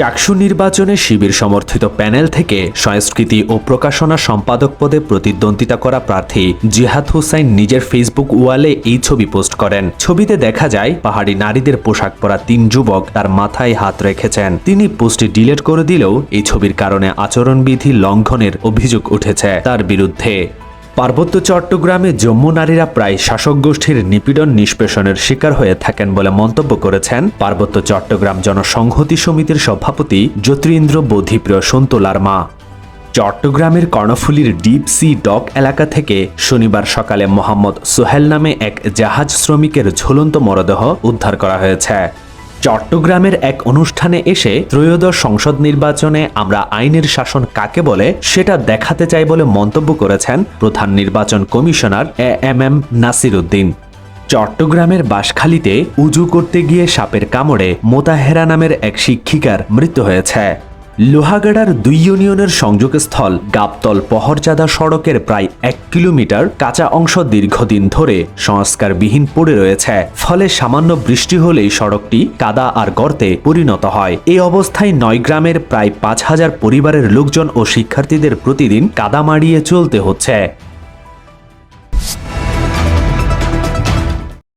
চাকসু নির্বাচনে শিবির সমর্থিত প্যানেল থেকে সংস্কৃতি ও প্রকাশনা সম্পাদক পদে প্রতিদ্বন্দ্বিতা করা প্রার্থী জিহাদ হুসাইন নিজের ফেসবুক ওয়ালে এই ছবি পোস্ট করেন। ছবিতে দেখা যায়, পাহাড়ি নারীদের পোশাক পরা তিন যুবক তার মাথায় হাত রেখেছেন। তিনি পোস্টটি ডিলিট করে দিলেও এই ছবির কারণে আচরণবিধি লঙ্ঘনের অভিযোগ উঠেছে তার বিরুদ্ধে। পার্বত্য চট্টগ্রামে জম্মু নারীরা প্রায় শাসক গোষ্ঠীর নিপীড়ন নিষ্পেষণের শিকার হয়ে থাকেন বলে মন্তব্য করেছেন পার্বত্য চট্টগ্রাম জনসংহতি সমিতির সভাপতি জ্যোতিরিন্দ্র বোধিপ্রিয় সন্তোলার মা। চট্টগ্রামের কর্ণফুলীর ডিপ সি ডক এলাকা থেকে শনিবার সকালে মোহাম্মদ সোহেল নামে এক জাহাজ শ্রমিকের ঝুলন্ত মরদেহ উদ্ধার করা হয়েছে। চট্টগ্রামের এক অনুষ্ঠানে এসে ত্রয়োদশ সংসদ নির্বাচনে আমরা আইনের শাসন কাকে বলে সেটা দেখাতে চাই বলে মন্তব্য করেছেন প্রধান নির্বাচন commissioner A M M Nasir Uddin চট্টগ্রামের বাসখালীতে উজু করতে গিয়ে সাপের কামড়ে মোতাহেরা নামের এক শিক্ষিকার মৃত্যু হয়েছে। লোহাগাড়ার দুই ইউনিয়নের সংযোগস্থল গাবতল পহরজাদা সড়কের প্রায় এক কিলোমিটার কাঁচা অংশ দীর্ঘদিন ধরে সংস্কারবিহীন পড়ে রয়েছে। ফলে সামান্য বৃষ্টি হলেই সড়কটি কাদা আর গর্তে পরিণত হয়। এই অবস্থায় নয় গ্রামের প্রায় পাঁচ হাজার পরিবারের লোকজন ও শিক্ষার্থীদের প্রতিদিন কাদা মাড়িয়ে চলতে হচ্ছে।